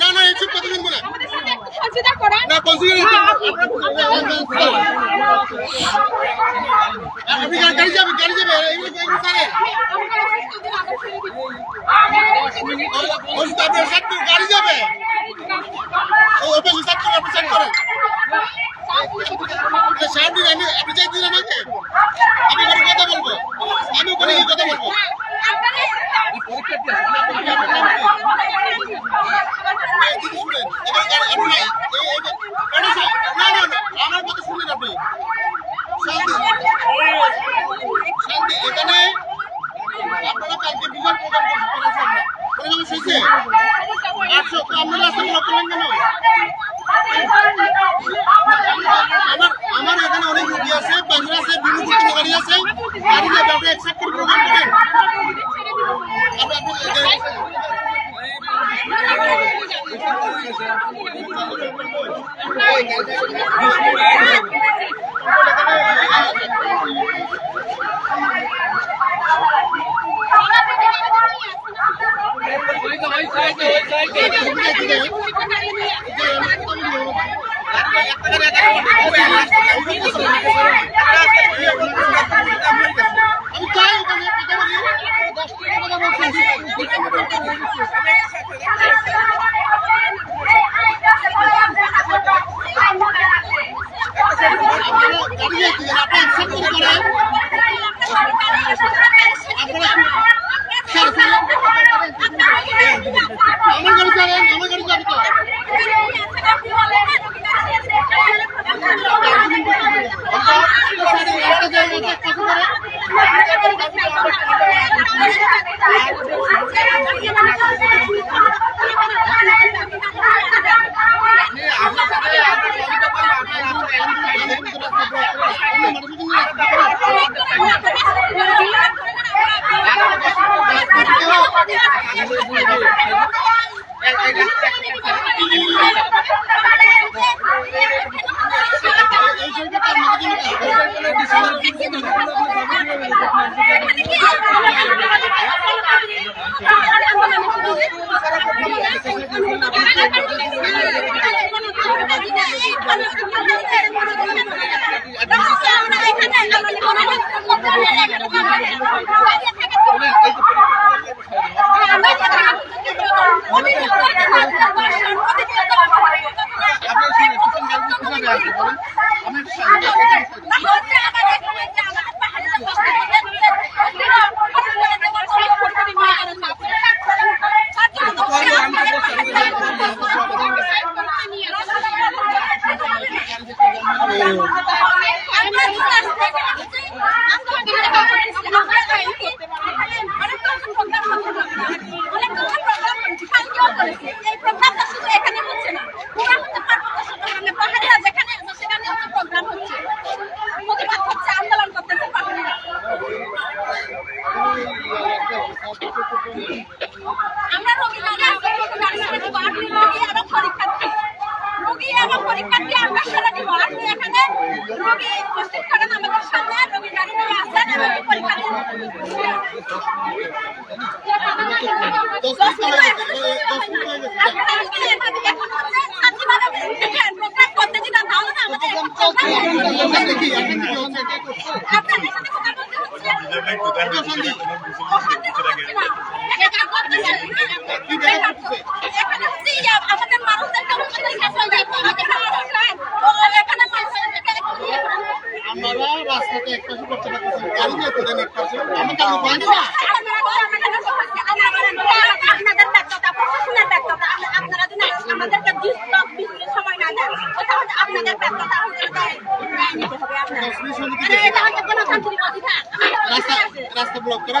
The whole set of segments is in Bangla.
না না এই চুপ কথা শুনব না গাড়ি যাবে গাড়ি যাবে। এগুলো গাড়ি যাবে আপনি আপনি চাই দিলেন আমি কোনো কথা আমি কোনো কথা বলব আমার কথা শুনলেন আপনি 来来来，来来。রাস্তা ব্লক করা।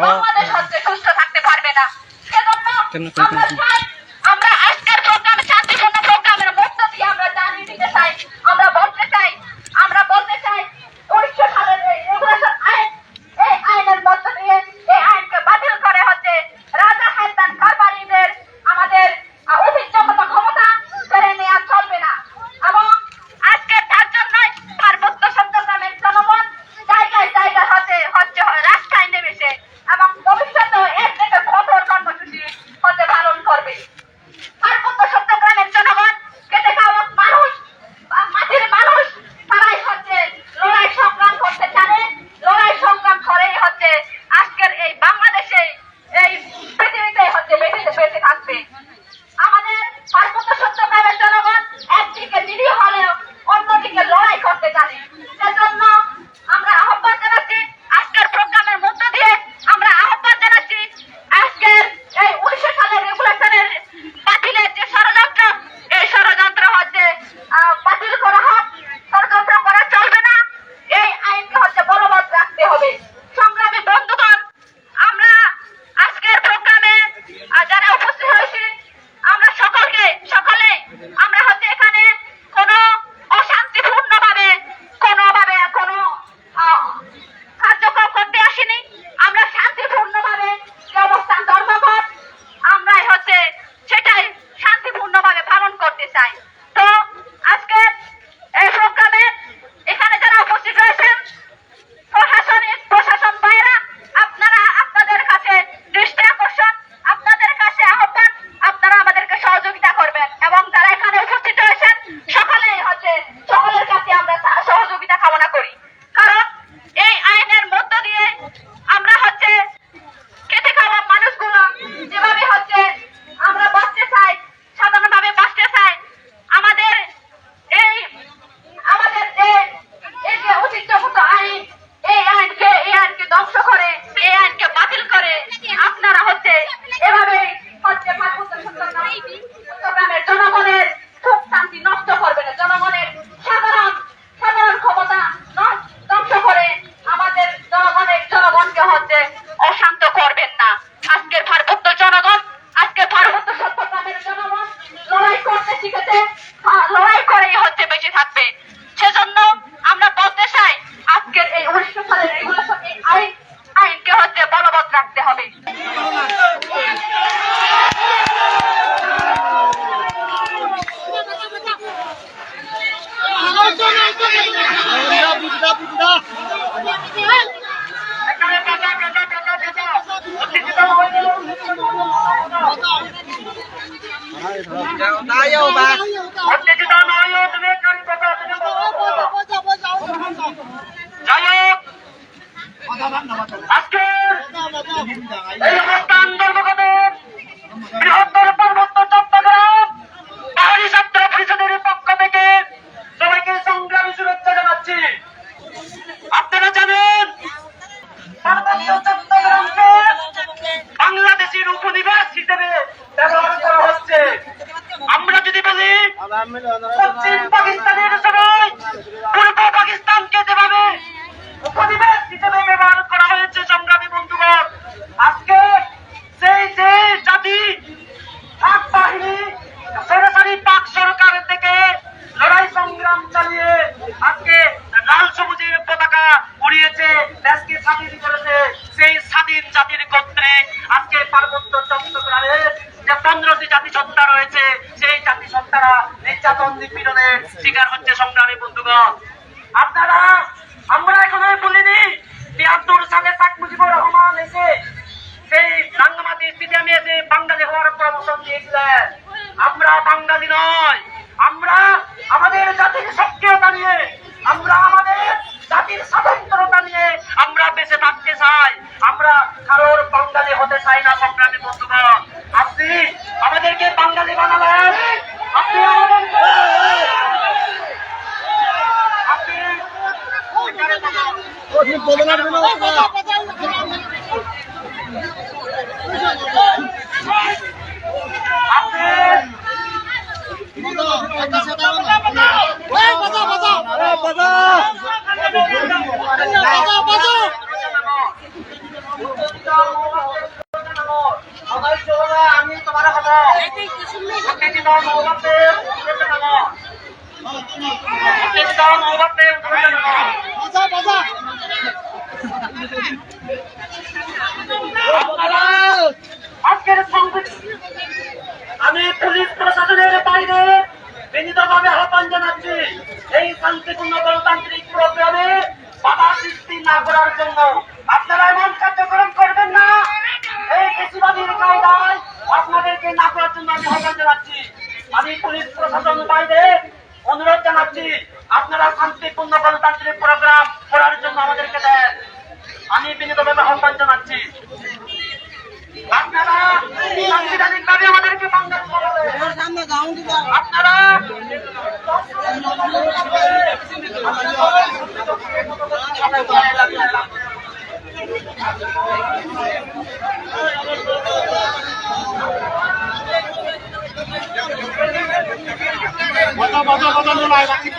বাংলাদেশ হচ্ছে সুস্থ থাকতে পারবে না। সেজন্য আমরা Tayo ba? Magkikita na kayo, tumikan ko ka, Jayo! Asker! Jayo! পাকিস্তানের সময় পূর্ব পাকিস্তানকে যেভাবে উপনিবেশ হিসেবে ব্যবহার করা হয়েছে সংগ্রামী বন্ধুগণ, আজকে সেই যে জাতি, পাক বাহিনী সরাসরি পাক সরকারের থেকে লড়াই সংগ্রাম চালিয়ে আজকে লাল সবুজের পতাকা উড়িয়েছে, দেশকে স্বাধীন করেছে সেই স্বাধীন জাতির কর্তৃক আজকে পার্বত্য চট্টগ্রামে যে পনেরোটি জাতিসত্তা রয়েছে, সেই জাতিসত্তারা নির্যাতন নিপীড়নের শিকার হচ্ছে সংগ্রামী বন্ধুগণ আপনারা আমরা এখনও বলিনি তিয়াত্তর সালে শেখ মুজিবুর রহমান এসে সেই রাঙ্গামাটি স্টেডিয়ামে এসে বাঙালি হওয়ার প্রমোশন দিয়েছিলেন আমরা বাঙালি নয় আমরা আমাদের জাতির সক্রিয়তা নিয়ে আমরা আমাদের জাতির স্বতন্ত্রতা নিয়ে আমরা বেঁচে থাকতে চাই। আমরা কারোর বাঙালি হতে চাই না, সংগ্রামী বন্ধুগণ। আপনি আমাদেরকে বাঙালি বানালেন। আপনি আপনি আমি তোমার হব আপনি আপনারা আজকের আমি পুলিশ প্রশাসনের বাইরে বিনীতভাবে আহ্বান জানাচ্ছি। এই শান্তিপূর্ণ গণতান্ত্রিক প্রোগ্রামে বাধা সৃষ্টি না করার জন্য আপনারা এমন কার্যক্রম করবেন না? এই কৃষিবাদীর কায়দায় আপনাদেরকে না করার জন্য আমি আহ্বান জানাচ্ছি। আমি পুলিশ প্রশাসন বাইরে অনুরোধ জানাচ্ছি, আপনারা শান্তিপূর্ণ গণতান্ত্রিক Bapak.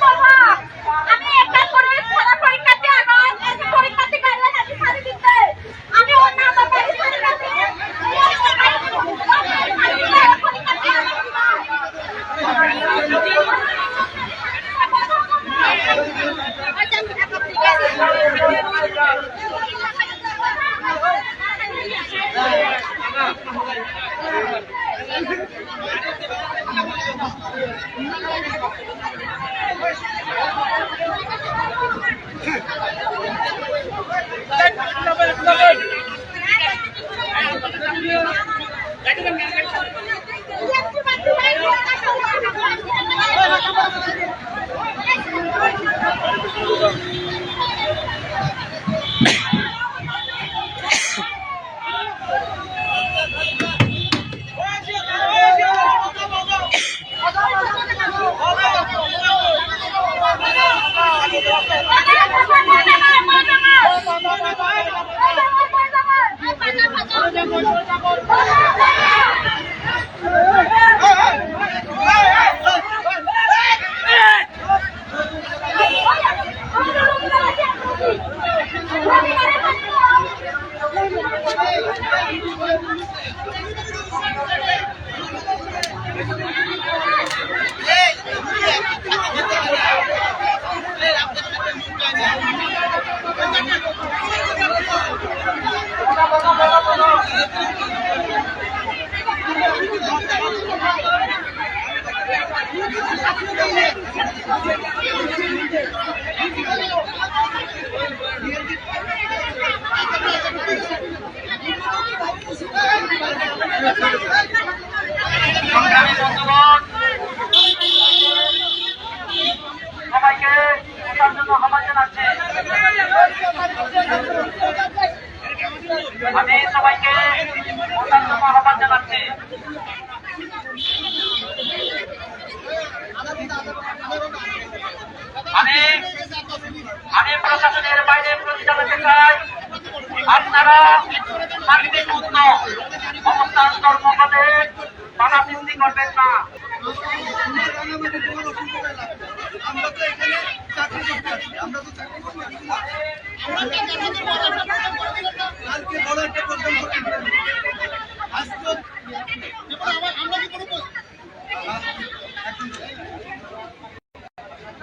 বাবা,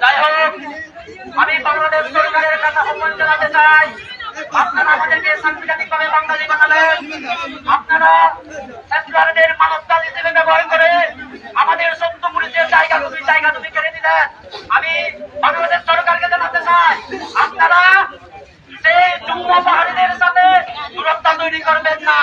যাই হোক, আমি বাংলাদেশ সরকারের কাছে আহ্বান জানাতে চাই, আপনারা আমাদেরকে সাংবিধানিক বাঙালি বানালেন আপনারা সেন্ট্রালদের মানবতাল হিসেবে ব্যবহার করে আমাদের সত্যপুরীতে জায়গা তুমি জায়গা তুমি কেড়ে দিলেন আমি বাংলাদেশ সরকারকে জানাতে চাই, আপনারা সেই যুগ্ম পাহাড়িদের সাথে দূরত্ব তৈরি করবেন না।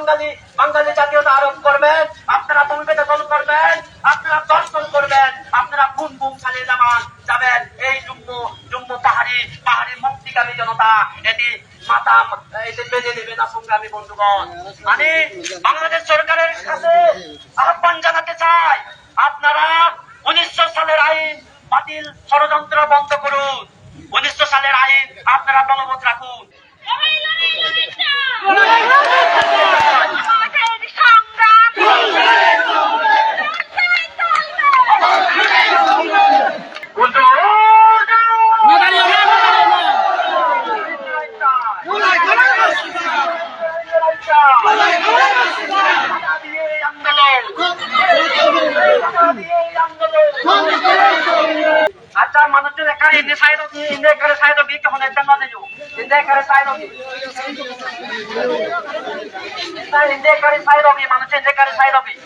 বাঙালি বাঙালি জাতীয়তা আরোপ করবেন, আপনারা করবেন, আপনারা দর্শন করবেন, আপনারা বুম বুম চালিয়ে যাবেন যাবেন। এই জম্মু জম্মু পাহাড়ি পাহাড়ি মুক্তিকামী জনতা, এটি মাতা এটি মেনে নেবে না সংগ্রামী বন্ধুগণ। মানে বাংলাদেশ সরকারের ಬೀದಿ ಸಾಯ್ರೋಗಿ ಹಿಂದೆ ಕಡೆ ಸಾಯ್ರೋಗಿ ಈಕೆ ಹೊನೆ ತಂಗೋದಿವು ಹಿಂದೆ ಕಡೆ ಸಾಯ್ರೋಗಿ ಹಿಂದೆ ಕಡೆ ಸಾಯ್ರೋಗಿ ಮನಸ್ಸು ಹಿಂದೆ ಕಡೆ ಸಾಯ್ರೋಗಿ